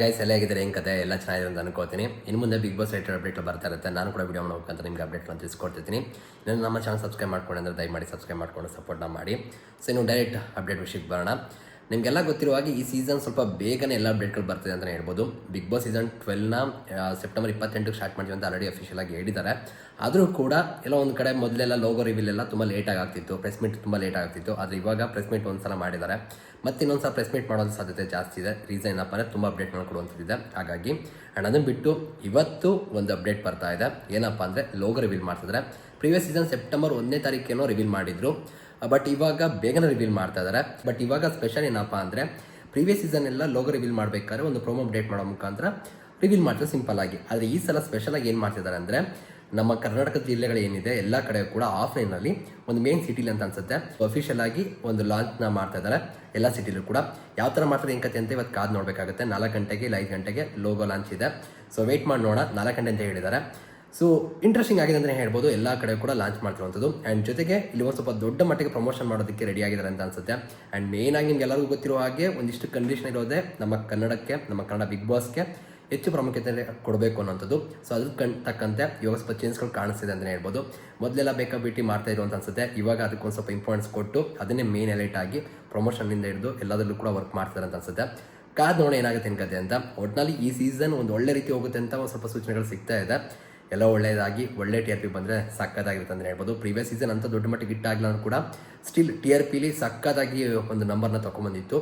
Guys ಎಲ್ಲ ಆಗಿದ್ದಾರೆ? ಹೆಂಗೆ ಕತೆ? ಎಲ್ಲ ಚೆನ್ನಾಗಿದೆ ಅಂತ ಅನ್ಕೋತೀನಿ ಇನ್ನು ಮುಂದೆ ಬಿಗ್ ಬಾಸ್ ರೇಟೆಡ್ ಅಪ್ಡೇಟ್ ಬರ್ತಾ ಇರುತ್ತೆ. ನಾನು ಕೂಡ ವಿಡಿಯೋ ನಿಮಗೆ ನಿಮ್ಗೆ ಅಪ್ಡೇಟ್ನ ತಿಳಿಸ್ಕೊಡ್ತೀನಿ ನೀವು ನಮ್ಮ ಚಾನಲ್ ಸಬ್ಸ್ಕ್ರೈಬ್ ಮಾಡ್ಕೊಂಡು ಅಂದರೆ ದಯಮಾಡಿ ಸಬ್ಸ್ಕ್ರೈಬ್ ಮಾಡ್ಕೊಂಡು ಸಪೋರ್ಟ್ನ ಮಾಡಿ. ಸೊ ಇನ್ನು ಡೈರೆಕ್ಟ್ ಅಪ್ಡೇಟ್ ವಿಷಯಕ್ಕೆ ಬರೋಣ. ನಿಮಗೆಲ್ಲ ಗೊತ್ತಿರುವ ಹಾಗೆ ಈ ಸೀಸನ್ ಸ್ವಲ್ಪ ಬೇಗನೆ ಎಲ್ಲ ಅಪ್ಡೇಟ್ಗಳು ಬರ್ತದೆ ಅಂತಲೇ ಹೇಳ್ಬೋದು. ಬಿಗ್ ಬಾಸ್ ಸೀಸನ್ ಟ್ವೆಲ್ನ ಸೆಪ್ಟೆಂಬರ್ ಇಪ್ಪತ್ತೆಂಟಕ್ಕೆ ಸ್ಟಾರ್ಟ್ ಮಾಡ್ತೀವಿ ಅಂತ ಆಲ್ರೆಡಿ ಅಫಿಷಿಯಲ್ ಆಗಿ ಹೇಳಿದ್ದಾರೆ. ಆದರೂ ಕೂಡ ಎಲ್ಲ ಒಂದು ಕಡೆ ಮೊದಲೆಲ್ಲ ಲೋಗೋ ರಿವೀಲ್ ಎಲ್ಲ ತುಂಬ ಲೇಟಾಗಿ ಆಗ್ತಿತ್ತು ಪ್ರೆಸ್ ಮೀಟ್ ತುಂಬ ಲೇಟ್ ಆಗ್ತಿತ್ತು ಆದರೆ ಇವಾಗ ಪ್ರೆಸ್ ಮೀಟ್ ಒಂದ್ಸಲ ಮಾಡಿದ್ದಾರೆ. ಮತ್ತು ಇನ್ನೊಂದು ಸಲ ಪ್ರೆಸ್ ಮೀಟ್ ಮಾಡೋದು ಸಾಧ್ಯತೆ ಜಾಸ್ತಿ ಇದೆ. ರೀಸನ್ ಏನಪ್ಪ ಅಂದರೆ ತುಂಬ ಅಪ್ಡೇಟ್ ಮಾಡಿಕೊಡುವಂಥದ್ದಿದೆ. ಹಾಗಾಗಿ ಆ್ಯಂಡ್ ಅದನ್ನು ಬಿಟ್ಟು ಇವತ್ತು ಒಂದು ಅಪ್ಡೇಟ್ ಬರ್ತಾ ಇದೆ. ಏನಪ್ಪ ಅಂದರೆ ಲೋಗೋ ರಿವೀಲ್ ಮಾಡ್ತಿದ್ದಾರೆ. ಪ್ರೀವಿಯಸ್ ಸೀಸನ್ ಸೆಪ್ಟೆಂಬರ್ ಒಂದನೇ ತಾರೀಕೇನೋ ರಿವೀಲ್ ಮಾಡಿದ್ರು. ಬಟ್ ಇವಾಗ ಬೇಗನೆ ರಿವೀಲ್ ಮಾಡ್ತಾ ಇದ್ದಾರೆ ಬಟ್ ಇವಾಗ ಸ್ಪೆಷಲ್ ಏನಪ್ಪ ಅಂದರೆ ಪ್ರೀವಿಯಸ್ ಸೀಸನ್ ಎಲ್ಲ ಲೋಗೋ ರಿವೀಲ್ ಮಾಡಬೇಕಾದ್ರೆ ಒಂದು ಪ್ರೊಮೋ ಅಪ್ಡೇಟ್ ಮಾಡೋ ಮುಖಾಂತರ ರಿವೀಲ್ ಮಾಡ್ತಾರೆ ಸಿಂಪಲ್ ಆಗಿ. ಆದರೆ ಈ ಸಲ ಸ್ಪೆಷಲ್ ಆಗಿ ಏನು ಮಾಡ್ತಿದ್ದಾರೆ ಅಂದರೆ, ನಮ್ಮ ಕರ್ನಾಟಕದ ಜಿಲ್ಲೆಗಳು ಏನಿದೆ, ಎಲ್ಲ ಕಡೆ ಕೂಡ ಆಫ್ಲೈನಲ್ಲಿ ಒಂದು ಮೇನ್ ಸಿಟಿಲಿ ಅಂತ ಅನ್ಸುತ್ತೆ. ಅಫಿಷಿಯಲ್ ಆಗಿ ಒಂದು ಲಾಂಚ್ನ ಮಾಡ್ತಾ ಇದ್ದಾರೆ ಎಲ್ಲ ಸಿಟಿಲೂ ಕೂಡ. ಯಾವ ಥರ ಮಾಡ್ತಾರೆ ಏನು ಕತೆ ಅಂತ ಇವತ್ತು ಕಾದು ನೋಡಬೇಕಾಗುತ್ತೆ. ನಾಲ್ಕು ಗಂಟೆಗೆ ಇಲ್ಲ ಐದು ಗಂಟೆಗೆ ಲೋಗೋ ಲಾಂಚ್ ಇದೆ. ಸೊ ವೆಯ್ಟ್ ಮಾಡಿ ನೋಡೋಣ. ನಾಲ್ಕು ಗಂಟೆ ಅಂತ ಹೇಳಿದ್ದಾರೆ. ಸೊ ಇಂಟ್ರೆಸ್ಟಿಂಗ್ ಆಗಿದೆ ಅಂತಲೇ ಹೇಳ್ಬೋದು. ಎಲ್ಲ ಕಡೆ ಕೂಡ ಲಾಂಚ್ ಮಾಡ್ತಿರುವಂಥದ್ದು ಆ್ಯಂಡ್ ಜೊತೆಗೆ ಇಲ್ಲಿ ಒಂದು ಸ್ವಲ್ಪ ದೊಡ್ಡ ಮಟ್ಟಿಗೆ ಪ್ರಮೋಷನ್ ಮಾಡೋದಕ್ಕೆ ರೆಡಿ ಆಗಿದ್ದಾರೆ ಅಂತ ಅನ್ಸುತ್ತೆ. ಆ್ಯಂಡ್ ಮೇನ್ ಆಗಿ ನಿಮ್ಗೆ ಎಲ್ಲರಿಗೂ ಗೊತ್ತಿರೋ ಹಾಗೆ ಒಂದಿಷ್ಟು ಕಂಡೀಷನ್ ಇರೋದೇ ನಮ್ಮ ಕನ್ನಡಕ್ಕೆ, ನಮ್ಮ ಕನ್ನಡ ಬಿಗ್ ಬಾಸ್ಗೆ ಹೆಚ್ಚು ಪ್ರಾಮುಖ್ಯತೆ ಕೊಡಬೇಕು ಅನ್ನೋಂಥದ್ದು ಸೊ ಅದ್ರ ಕಣ್ ತಕ್ಕಂತೆ ಇವಾಗ ಸ್ವಲ್ಪ ಚೇಂಜ್ಗಳು ಕಾಣಿಸ್ತಿದೆ ಅಂತಲೇ ಹೇಳ್ಬೋದು. ಮೊದಲೆಲ್ಲ ಬೇಕಾಬಿಟ್ಟು ಮಾಡ್ತಾ ಇರುವಂತ ಅನ್ಸುತ್ತೆ. ಇವಾಗ ಅದಕ್ಕೊಂದು ಸ್ವಲ್ಪ ಇಂಪಾರ್ಟೆನ್ಸ್ ಕೊಟ್ಟು ಅದನ್ನೇ ಮೇನ್ ಎಲೈಟ್ ಆಗಿ ಪ್ರಮೋಷನ್ನಿಂದ ಹಿಡಿದು ಎಲ್ಲದರಲ್ಲೂ ಕೂಡ ವರ್ಕ್ ಮಾಡ್ತಾರೆ ಅಂತ ಅನ್ಸುತ್ತೆ. ಕಾದ್ ನೋಡೋಣ ಏನಾಗುತ್ತೆ ಅನ್ಕತೆ ಅಂತ. ಒಟ್ಟಿನಲ್ಲಿ ಈ ಸೀಸನ್ ಒಂದು ಒಳ್ಳೆ ರೀತಿ ಹೋಗುತ್ತೆ ಅಂತ ಒಂದು ಸ್ವಲ್ಪ ಸೂಚನೆಗಳು ಸಿಗ್ತಾ ಇದೆ. ಎಲ್ಲ ಒಳ್ಳೆಯದಾಗಿ ಒಳ್ಳೆ ಟಿ ಆರ್ ಪಿ ಬಂದರೆ ಸಕ್ಕತ್ತಾಗಿರುತ್ತೆ ಅಂತ ಹೇಳ್ಬೋದು. ಪ್ರೀವಿಯಸ್ ಸೀಸನ್ ಅಂತ ದೊಡ್ಡ ಮಟ್ಟಿಗೆ ಹಿಟ್ಟಾಗಲ್ಲ ಕೂಡ ಸ್ಟಿಲ್ ಟಿ ಆರ್ ಪಿಲಿ ಸಕ್ಕತ್ತಾಗಿ ಒಂದು ನಂಬರ್ನ ತೊಗೊಂಬಂದಿತ್ತು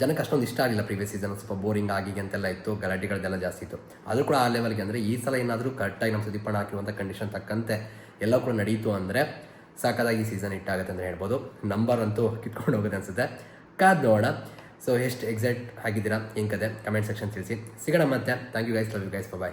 ಜನಕ್ಕೆ ಅಷ್ಟೊಂದು ಇಷ್ಟ ಆಗಿಲ್ಲ ಪ್ರೀವಿಯಸ್ ಸೀಸನ್ ಸ್ವಲ್ಪ ಬೋರಿಂಗ್ ಆಗಿ ಅಂತೆಲ್ಲ ಇತ್ತು, ಗಲಾಟೆಗಳದೆಲ್ಲ ಜಾಸ್ತಿ ಇತ್ತು. ಆದರೂ ಕೂಡ ಆ ಲೆವೆಲ್ಗೆ ಅಂದರೆ ಈ ಸಲ ಏನಾದರೂ ಕರೆಕ್ಟಾಗಿ ನಮ್ಮ ಸುದೀಪಣ್ಣ ಹಾಕಿರುವಂಥ ಕಂಡೀಷನ್ ತಕ್ಕಂತೆ ಎಲ್ಲ ಕೂಡ ನಡೀತು ಅಂದರೆ ಸಾಕಾಗಿ ಸೀಸನ್ ಹಿಟ್ಟಾಗುತ್ತೆ ಅಂತ ಹೇಳ್ಬೋದು. ನಂಬರ್ ಅಂತೂ ಕಿತ್ಕೊಂಡು ಹೋಗುತ್ತೆ ಅನಿಸುತ್ತೆ. ಕಾದ್ ನೋಡೋಣ. ಸೊ ಎಷ್ಟು ಎಕ್ಸಾಕ್ಟ್ ಆಗಿದ್ದೀರಾ? ಕದೆ ಕಮೆಂಟ್ ಸೆಕ್ಷನ್ ತಿಳಿಸಿ. ಸಿಗೋಣ ಮತ್ತೆ. Thank you guys love you guys bye